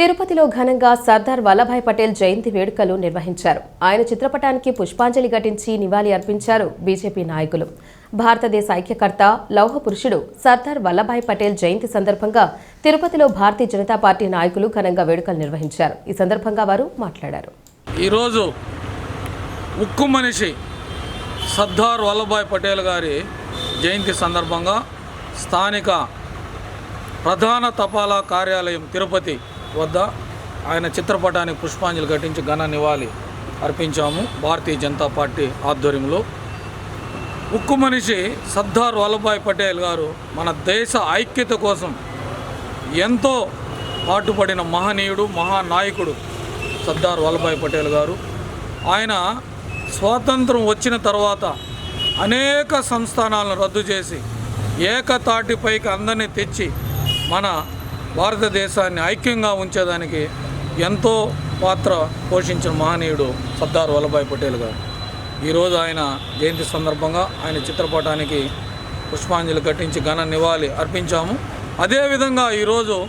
తిరుపతిలో ఘనంగా సర్దార్ వల్లభాయ్ పటేల్ జయంతి వేడుకలు నిర్వహించారు. ఆయన చిత్రపటానికి పుష్పాంజలి ఘటించి నివాళి అర్పించారు బీజేపీ నాయకులు. భారతదేశ ఐక్యకర్త లౌహ పురుషుడు సర్దార్ వల్లభాయ్ పటేల్ జయంతి సందర్భంగా తిరుపతిలో భారతీయ జనతా పార్టీ నాయకులు ఘనంగా వేడుకలు నిర్వహించారు. ఈ సందర్భంగా వారు మాట్లాడారు. ఈరోజు ఉక్కు మనిషి సర్దార్ వల్లభాయ్ పటేల్ గారి జయంతి సందర్భంగా స్థానిక ప్రధాన తపాలా కార్యాలయం తిరుపతి వద్ద ఆయన చిత్రపటానికి పుష్పాంజలి ఘటించి ఘన నివాళి అర్పించాము. భారతీయ జనతా పార్టీ ఆధ్వర్యంలో. ఉక్కు మనిషి సర్దార్ వల్లభాయ్ పటేల్ గారు మన దేశ ఐక్యత కోసం ఎంతో పాటుపడిన మహనీయుడు మహానాయకుడు సర్దార్ వల్లభాయ్ పటేల్ గారు. ఆయన స్వాతంత్రం వచ్చిన తర్వాత అనేక సంస్థానాలను రద్దు చేసి ఏకతాటిపైకి అందరినీ తెచ్చి మన భారతదేశాన్ని ఐక్యంగా ఉంచేదానికి ఎంతో పాత్ర పోషించిన మహనీయుడు సర్దార్ వల్లభాయ్ పటేల్ గారు. ఈరోజు ఆయన జయంతి సందర్భంగా ఆయన చిత్రపటానికి పుష్పాంజలి ఘటించి ఘన నివాళి అర్పించాము. అదేవిధంగా ఈరోజు